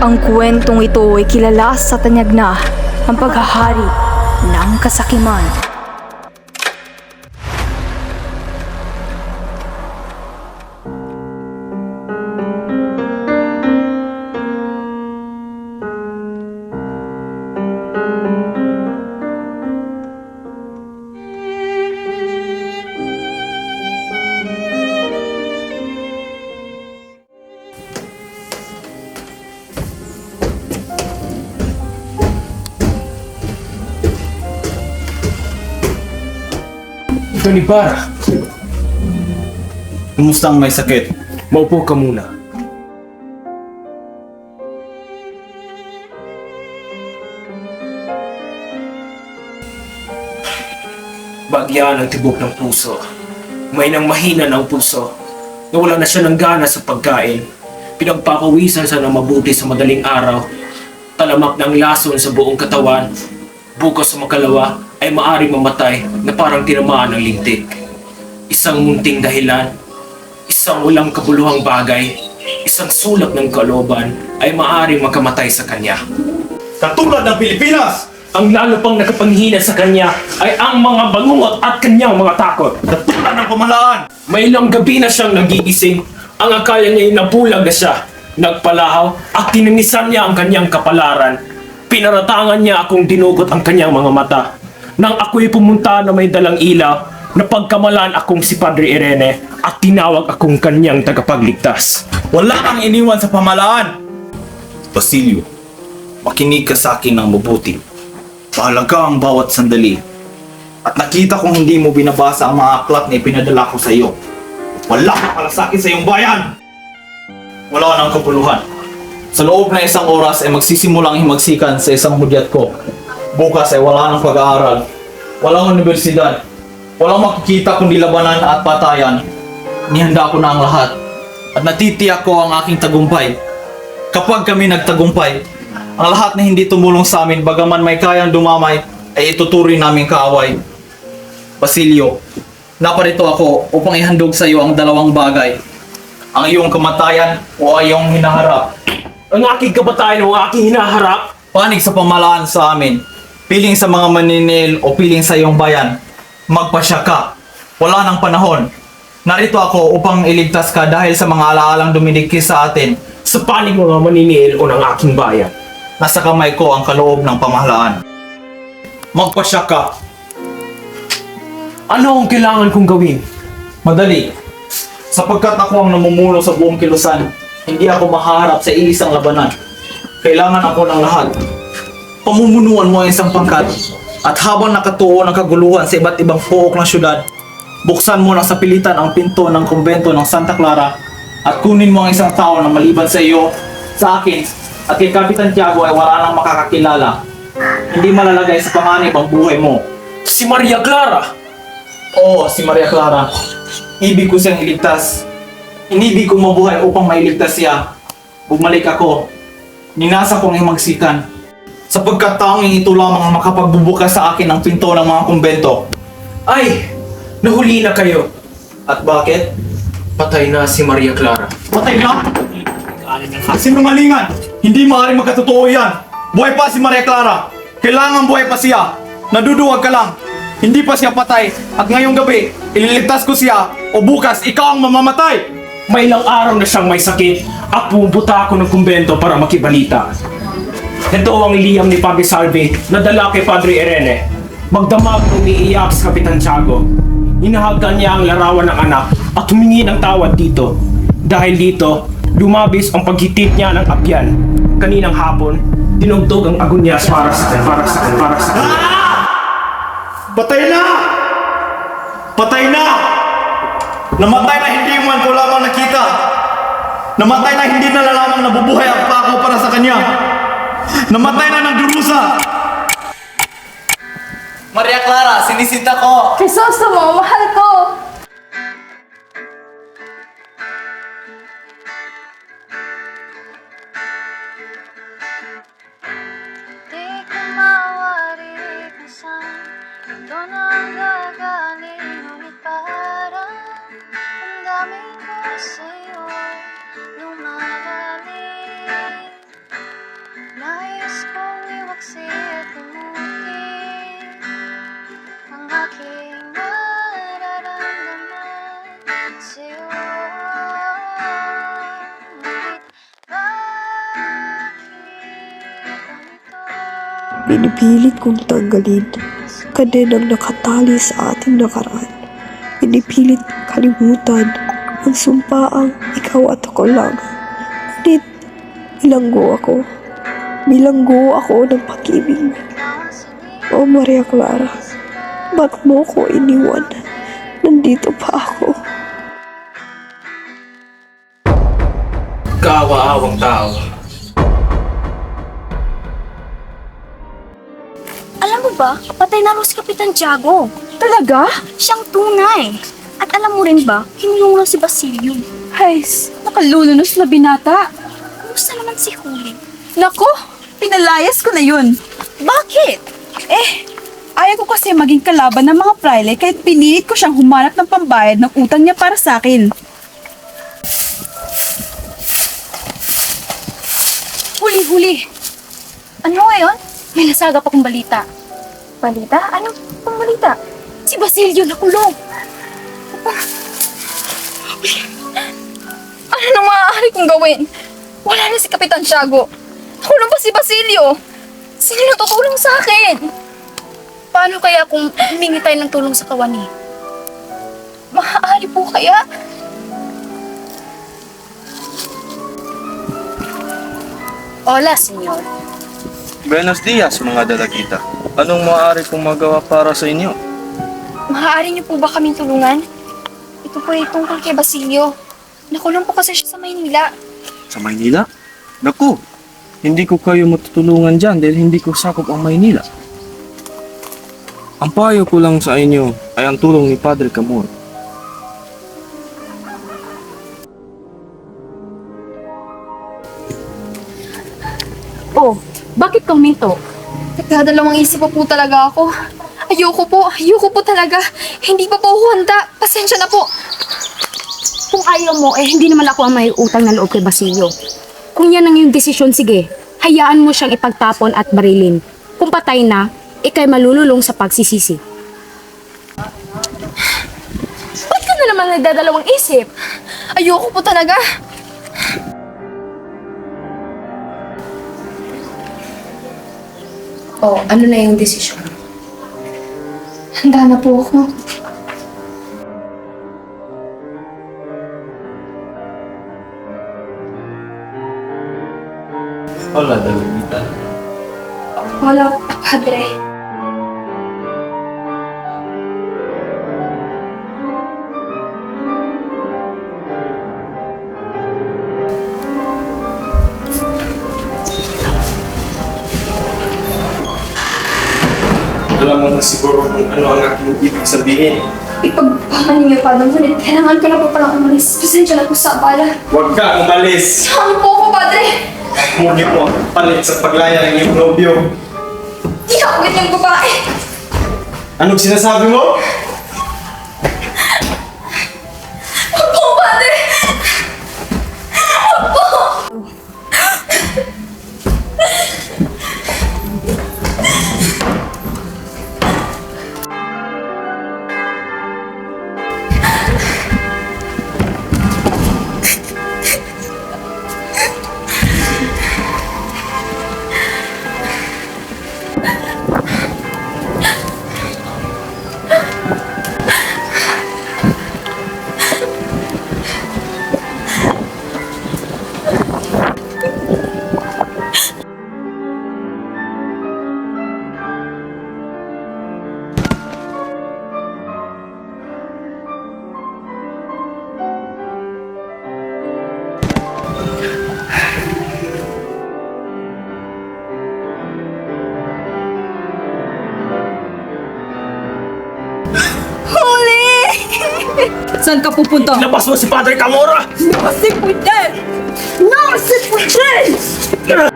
Ang kwentong ito ay kilala sa tanyag na ang paghahari ng kasakiman. Tony Para, Kumusta ang may sakit? maupo ka muna. Bagyan ang tibok ng puso. May nang mahina ng pulso. Nawala na siya ng gana sa pagkain. Pinagpapawisan sa ng mabuti sa madaling araw. Talamak ng lason sa buong katawan. Bukas sa makalawa ay maari mamatay na parang tinamaan ng lintik. Isang munting dahilan, isang walang kabuluhang bagay, isang sulak ng kaloban ay maari makamatay sa kanya. Katulad ng Pilipinas! Ang lalo pang nakapanghina sa kanya ay ang mga bangungot at kanyang mga takot. Katulad ng pamahalaan! May ilang gabi na siyang nagigising. Ang akala niya ay nabulag na siya. Nagpalahaw at tininisan niya ang kanyang kapalaran. Pinaratangan niya akong dinugot ang kanyang mga mata. Nang ako'y pumunta na may dalang ilaw, napagkamalan akong si Padre Irene at tinawag akong kanyang tagapagligtas. Wala kang iniwan sa pamahalaan! Basilio, makinig ka sa akin ng mabuti. Mahalaga ang bawat sandali. At nakita kong hindi mo binabasa ang mga aklat na ipinadala ko sa iyo. Wala kang malasakit sa iyong bayan! Wala nang kapuluhan. Sa loob na isang oras ay magsisimulang himagsikan sa isang hudyat ko. Bukas ay wala nang pag-aaral. Walang universidad. Walang makikita kundi labanan at patayan. Nihanda ko na ang lahat. At natitiyak ko ang aking tagumpay. Kapag kami nagtagumpay, ang lahat na hindi tumulong sa amin bagaman may kayang dumamay ay ituturing namin kaaway. Basilio, naparito ako upang ihandog sa iyo ang dalawang bagay. Ang iyong kamatayan o ang iyong hinaharap. Ang aking kabatayan o aking hinaharap Panig sa pamalaan sa amin. Piling sa mga maninil o piling sa iyong bayan. Magpasya ka. Wala nang panahon. Narito ako upang iligtas ka dahil sa mga alaalang dumidikis sa atin. sa panig mga maniniil o ng aking bayan. Nasa kamay ko ang kaloob ng pamahalaan. Magpasya ka. Ano ang kailangan kong gawin? Madali. Sapagkat ako ang namumuno sa buong kilusan, hindi ako maharap sa iisang labanan. Kailangan ako ng lahat. Pamumunuan mo ang isang pangkat at habang nakatuon ang kaguluhan sa iba't ibang pook ng syudad, buksan mo ng sapilitan ang pinto ng kumbento ng Santa Clara at kunin mo ang isang tao na maliban sa iyo, sa akin, at kay Kapitan Tiago ay wala nang makakakilala. Hindi malalagay sa panganib ang buhay mo. Si Maria Clara! Oo, si Maria Clara. Ibig ko siyang iligtas. Inibig kong mabuhay upang mailigtas siya. Bumalik ako. Ninasa kong himagsikan. Sapagkat tanging ito lamang ang makapagbubukas sa akin ng pinto ng mga kumbento. Ay! Nahuli na kayo! At bakit? Patay na si Maria Clara. Patay na! Sinungalingan! Hindi maaaring magkatotoo yan! Buhay pa si Maria Clara! Kailangan buhay pa siya! Naduduwag ka lang! Hindi pa siya patay at ngayong gabi, ililigtas ko siya o bukas ikaw ang mamamatay! May ilang araw na siyang may sakit at pumunta ako ng kumbento para makibalita. Ito ang liyam ni Padre Salve na dala kay Padre Irene. Magdamag umiiyak sa Kapitan Tiago. Hinahagdan niya ang larawan ng anak at humingi ng tawad dito. Dahil dito, lumabis ang paghitit niya ng apyan. Kaninang hapon, tinugtog ang agunyas para sa para sa para sa Patay na! Patay na! Namatay na hindi man ko lamang nakita. Namatay na hindi na lamang nabubuhay ang pako para sa kanya. Namatay na ng durusa. Maria Clara, sinisita ko. Crisostomo, mahal ko! Pinipilit kong tanggalin kadenang nakatali sa ating nakaraan. Pinipilit kalimutan ang sumpaang ikaw at ako lang. Ngunit bilanggo ako. Bilanggo ako ng pag-ibig. O Maria Clara, bakit mo ko iniwan? Nandito pa ako. Kaawa-awang tao. Alam mo ba, patay na raw si Kapitan Tiago. Talaga? Siyang tunay. At alam mo rin ba, hinulong raw si Basilio. Hays, nakalulunos na binata. Kumusta naman si Huli? Nako, pinalayas ko na yun. Bakit? Eh, ayaw ko kasi maging kalaban ng mga praile kahit pinilit ko siyang humanap ng pambayad ng utang niya para sa akin. Huli-huli. Ano ngayon? May nasaga pa kong balita. Balita? Ano pang balita? Si Basilio nakulong. Ano nang maaari kong gawin? Wala na si Kapitan Tiago. Nakulong pa si Basilio. Sino na tutulong sa akin? Paano kaya kung humingi tayo ng tulong sa kawani? Maaari po kaya? Hola, senyor. Buenos dias mga dalagita. Anong maaari kong magawa para sa inyo? Maaari niyo po ba kaming tulungan? Ito po ay tungkol kay Basilio. Nakulong po kasi siya sa Maynila. Sa Maynila? Naku, hindi ko kayo matutulungan dyan dahil hindi ko sakop ang Maynila. Ang payo ko lang sa inyo ay ang tulong ni Padre Camor. Bakit kang minto? Nagdadalawang isip pa po talaga ako. Ayoko po, ayoko po talaga. Hindi pa po ako handa. Pasensya na po. Kung ayaw mo, eh hindi naman ako ang may utang na loob kay Basilio. Kung yan ang iyong desisyon, sige. Hayaan mo siyang ipagtapon at barilin. Kung patay na, ikay malululong sa pagsisisi. Ba't ka na naman nagdadalawang isip? Ayoko po talaga. Oh, ano na yung desisyon? Handa na po ako. Hola, dalagita. Wala, padre. Na siguro kung ano ang aking ibig sabihin. Ipagpaman niyo pa naman. Ngunit kailangan ko na po palang umalis. Pasensya na po sa abala. Huwag ka umalis! Saan po ako, padre? Mo ang palit sa paglaya ng iyong nobyo. Di ako ganyang babae. Anong sinasabi mo? Saan ka pupunta? Labas mo si Padre Camora! With them! Nasip with them! Tara!